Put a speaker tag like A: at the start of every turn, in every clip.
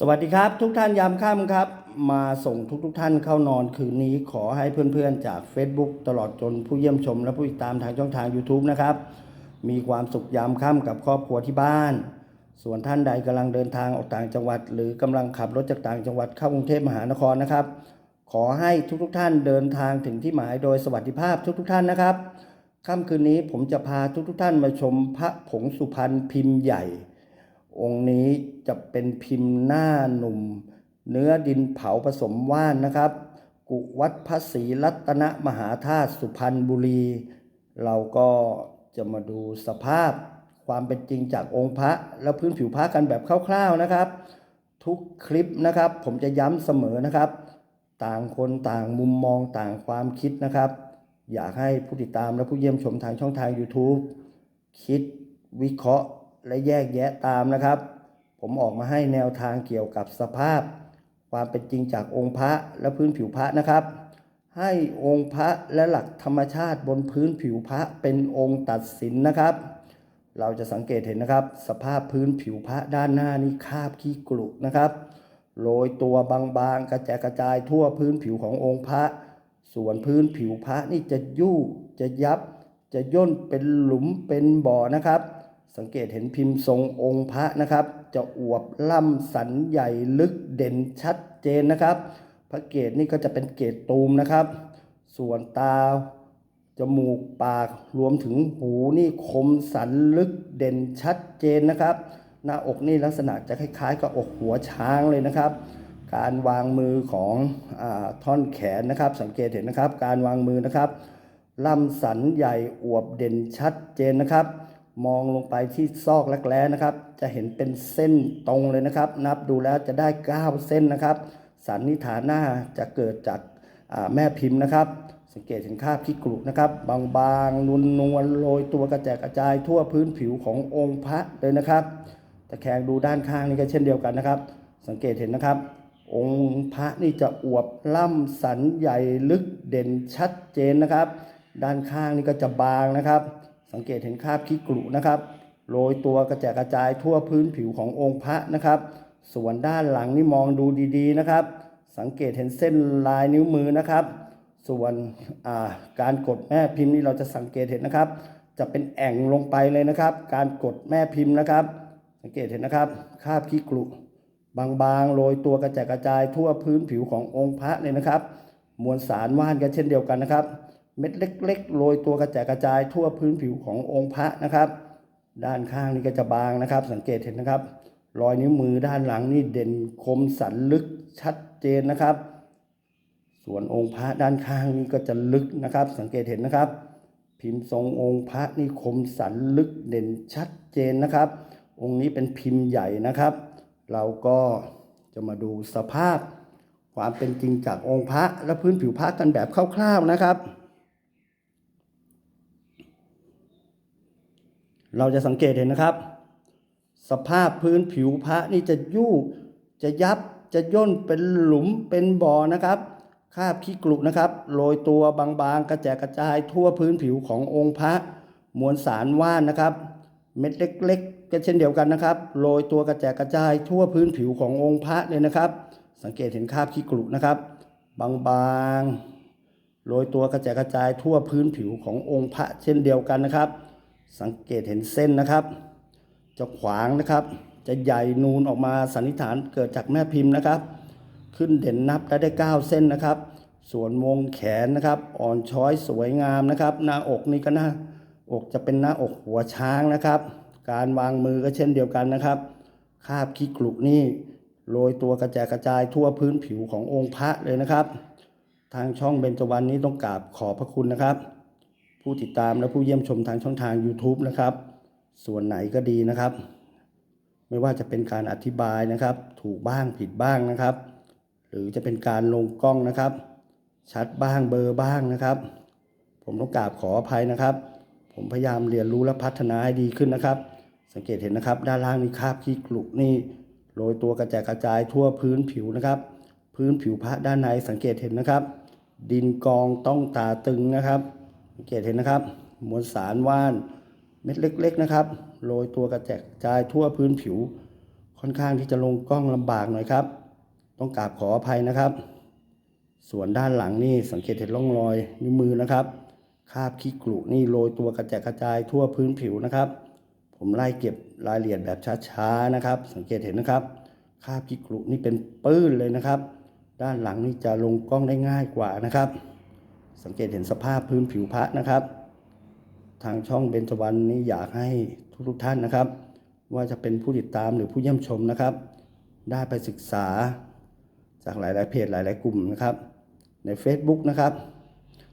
A: สวัสดีครับทุกท่านยามค่ำครับ มาส่งทุกทท่านเข้านอนคืนนี้ขอให้เพื่อนๆ จาก Facebook ตลอดจนผู้เยี่ยมชม และผู้ติดตามทางช่องทาง YouTube นะครับ มีความสุขยามค่ำกับครอบครัวที่บ้าน ส่วนท่านใดกำลังเดินทางออกต่างจังหวัด หรือกำลังขับรถจากต่างจังหวัดเข้ากรุงเทพมหานครนะครับ ขอให้ทุกๆท่านเดินทางถึงที่หมายโดยสวัสดิภาพทุกๆท่านนะครับค่ำคืนนี้ผมจะพาทุกๆท่านมาชมพระผงสุพรรณพิมพ์ใหญ่ องค์นี้จะเป็นพิมพ์หน้าหนุ่ม เนื้อดินเผาผสมว่านนะครับ กุวัดพระศรีรัตนมหาธาตุสุพรรณบุรี เราก็จะมาดูสภาพความเป็นจริงจากองค์พระ และพื้นผิวพระกันแบบคร่าวๆนะครับ ทุกคลิปนะครับ ผมจะย้ำเสมอนะครับ ต่างคนต่างมุมมองต่างความคิดนะครับ อยากให้ผู้ติดตามและผู้เยี่ยมชมทางช่องทาง YouTube คิดวิเคราะห์ และแยกแยะตามนะครับ ผมออกมาให้แนวทางเกี่ยวกับสภาพ ความเป็นจริงจากองค์พระและพื้นผิวพระนะครับ ให้องค์พระและหลักธรรมชาติบนพื้นผิวพระเป็นองค์ตัดสินนะครับ เราจะสังเกตเห็นนะครับ สภาพพื้นผิวพระด้านหน้านี่คาบขี้กรุนะครับโรยตัวบางๆ กระจายกระจายทั่วพื้นผิวขององค์พระ ส่วนพื้นผิวพระนี่จะยู่จะยับ จะย่นเป็นหลุมเป็นบ่อนะครับ สังเกตเห็นพิมพ์ทรงองค์พระนะครับ จะอวบล่ำสันใหญ่ลึกเด่นชัดเจนนะครับ พระเกศนี่ก็จะเป็นเกศตูมนะครับ ส่วนตาจมูกปากรวมถึงหูนี่คมสันลึกเด่นชัดเจนนะครับ หน้าอกนี่ลักษณะจะคล้ายๆ กับอกหัวช้างเลยนะครับ การวางมือของอท่อนแขนนะครับ สังเกตเห็นนะครับ การวางมือนะครับลำสันใหญ่อวบเด่นชัดเจนนะครับ มองลงไปที่ซอกรักแร้นะครับ จะเห็นเป็นเส้นตรงเลยนะครับ นับดูแล้วจะได้ 9 เส้นนะครับ สันนิษฐานหน้าจะเกิดจากแม่พิมพ์นะครับ สังเกตเห็นคราบขี้กรุนะครับ บางๆนวลนวลโรยตัวกระจายกระจายทั่วพื้นผิวขององค์พระเลยนะครับตะแคงดูด้านข้างนี่ก็เช่นเดียวกันนะครับ สังเกตเห็นนะครับ องค์พระนี่จะอวบล่ำสันใหญ่ลึกเด่นชัดเจนนะครับ ด้านข้างนี่ก็จะบางนะครับ สังเกตเห็นคราบขี้กรุนะครับโรยตัวกระจายกระจายทั่วพื้นผิวขององค์พระนะครับ ส่วนด้านหลังนี่มองดูดีๆนะครับ สังเกตเห็นเส้นลายนิ้วมือนะครับ ส่วนการกดแม่พิมพ์นี่เราจะสังเกตเห็นนะครับ จะเป็นแอ่งลงไปเลยนะครับ การกดแม่พิมพ์นะครับ สังเกตเห็นนะครับคราบขี้กรุบางๆโรยตัวกระจายกระจายทั่วพื้นผิวขององค์พระเลยนะครับ มวลสารว่านกันเช่นเดียวกันนะครับ เม็ดเล็กๆโรยตัวกระจายกระจายทั่วพื้นผิวขององค์พระนะครับ ด้านข้างนี่ก็จะบางนะครับ สังเกตเห็นนะครับ รอยนิ้วมือด้านหลังนี่เด่นคมสันลึกชัดเจนนะครับ ส่วนองค์พระด้านข้างนี่ก็จะลึกนะครับ สังเกตเห็นนะครับ พิมพ์ทรงองค์พระนี่คมสันลึกเด่นชัดเจนนะครับ องค์นี้เป็นพิมพ์ใหญ่นะครับ เราก็จะมาดูสภาพความเป็นจริงจากองค์พระและพื้นผิวพระกันแบบคร่าวๆนะครับ เราจะสังเกตเห็นนะครับ สภาพพื้นผิวพระนี่จะยู่จะยับจะย่นเป็นหลุมเป็นบ่อนะครับคราบขี้กรุนะครับโรยตัวบางๆ กระแจกกระจายทั่วพื้นผิวขององค์พระมวลสารว่านนะครับ เม็ดเล็กๆ ก็เช่นเดียวกันนะครับโรยตัวกระแจกกระจายทั่วพื้นผิวขององค์พระเลยนะครับ สังเกตเห็นคราบขี้กรุนะครับ บางๆโรยตัวกระจายกระจายทั่วพื้นผิวขององค์พระเช่นเดียวกันนะครับ สังเกตเห็นเส้นนะครับ จะขวางนะครับ จะใหญ่นูนออกมาสันนิษฐานเกิดจากแม่พิมพ์นะครับ ขึ้นเด่นนับได้ได้ 9 เส้นนะครับ ส่วนวงแขนนะครับ อ่อนช้อยสวยงามนะครับ หน้าอกนี่ก็หน้าอกจะเป็นหน้าอกหัวช้างนะครับ การวางมือก็เช่นเดียวกันนะครับคาบขี้กลุกนี่โรยตัวกระจายกระจายทั่วพื้นผิวขององค์พระเลยนะครับ ทางช่องเบญจวรรณนี้ต้องกราบขอบพระคุณนะครับ ผู้ติดตามและผู้เยี่ยมชมทางช่องทาง YouTube นะครับ ส่วนไหนก็ดีนะครับ ไม่ว่าจะเป็นการอธิบายนะครับ ถูกบ้างผิดบ้างนะครับ หรือจะเป็นการลงกล้องนะครับ ชัดบ้างเบอร์บ้างนะครับ ผมต้องกราบขออภัยนะครับ ผมพยายามเรียนรู้และพัฒนาให้ดีขึ้นนะครับ สังเกตเห็นนะครับ ด้านล่างนี่คราบขี้กลุกนี่โรยตัวกระจายกระจายทั่วพื้นผิวนะครับ พื้นผิวพระด้านในสังเกตเห็นนะครับ ดินกองต้องตาตึงนะครับ สังเกตเห็นนะครับ มวลสารว่านเม็ดเล็ก ๆนะครับ โรยตัวกระแจกจายทั่วพื้นผิว ค่อนข้างที่จะลงกล้องลำบากหน่อยครับ ต้องกราบขออภัยนะครับ ส่วนด้านหลังนี่สังเกตเห็นร่องรอยนิ้วมือนะครับ คาบขี้กรุนี่โรยตัวกระจายกระจายทั่วพื้นผิวนะครับ ผมไล่เก็บรายละเอียดแบบช้าๆนะครับ สังเกตเห็นนะครับ คาบขี้กรุนี่เป็นปื้นเลยนะครับ ด้านหลังนี่จะลงกล้องได้ง่ายกว่านะครับ สังเกตเห็นสภาพพื้นผิวพระนะครับ ทางช่องเบญจวรรณนี่อยากให้ทุกๆท่านนะครับ ว่าจะเป็นผู้ติดตามหรือผู้เยี่ยมชมนะครับ ได้ไปศึกษาจากหลาย ๆ เพจหลาย ๆ กลุ่มนะครับ ใน Facebook นะครับ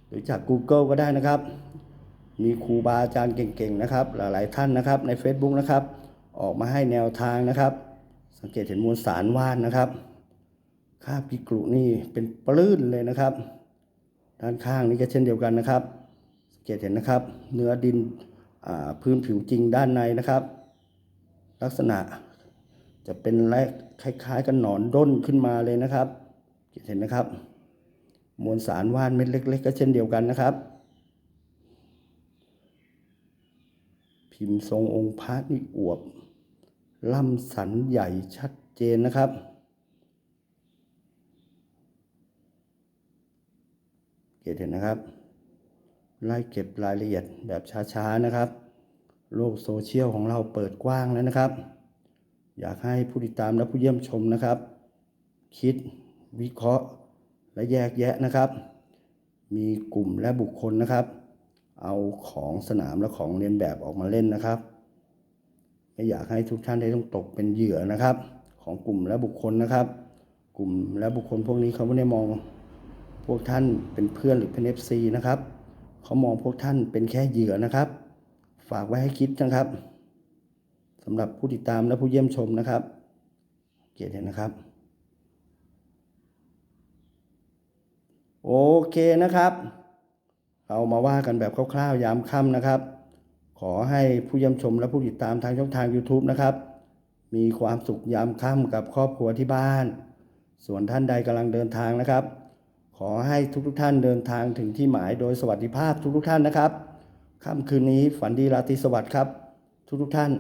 A: หรือจาก Google ก็ได้นะครับ มีครูบาอาจารย์เก่ง ๆ นะครับ หลาย ๆ ท่านนะครับ ใน Facebook นะครับ ออกมาให้แนวทางนะครับ สังเกตเห็นมวลสารว่านนะครับคาบกิกรุนี่เป็นปลื้นเลยนะครับ ด้านข้างนี้ก็เช่นเดียวกันนะครับสังเกตเห็นนะครับ เนื้อดินพื้นผิวจริงด้านในนะครับ ลักษณะจะเป็นแรกคล้าย ๆ กับหนอนด้นขึ้นมาเลยนะครับเห็นนะครับ มวลสารว่านเม็ดเล็ก ๆ ก็เช่นเดียวกันนะครับ พิมพ์ทรงองค์พระนี่อวบ ล่ำสันใหญ่ชัดเจนนะครับ เกตเห็นนะครับ ไล่เก็บรายละเอียดแบบช้าๆนะครับ โลกโซเชียลของเราเปิดกว้างแล้วนะครับ อยากให้ผู้ติดตามและผู้เยี่ยมชมนะครับ คิดวิเคราะห์และแยกแยะนะครับ มีกลุ่มและบุคคลนะครับ เอาของสนามและของเรียนแบบออกมาเล่นนะครับ ไม่อยากให้ทุกท่านได้ต้องตกเป็นเหยื่อนะครับ ของกลุ่มและบุคคลนะครับ กลุ่มและบุคคลพวกนี้เขาไม่ได้มอง พวกท่านเป็นเพื่อนหรือเป็น FC นะครับเขามองพวกท่านเป็นแค่เหยื่อนะครับ ฝากไว้ให้คิดนะครับสำหรับผู้ติดตามและผู้เยี่ยมชมนะครับ เกียรติเห็นนะครับ โอเคนะครับ เรามาว่ากันแบบคร่าวๆยามค่ำนะครับ ขอให้ผู้เยี่ยมชมและผู้ติดตามทางช่องทาง YouTube นะครับ มีความสุขยามค่ำกับครอบครัวที่บ้าน ส่วนท่านใดกำลังเดินทางนะครับ ขอให้ทุกทุกท่านเดินทางถึงที่หมายโดยสวัสดิภาพทุกทุกท่านนะครับค่ำคืนนี้ฝันดีราตรีสวัสดิ์ครับ ทุกทุกท่าน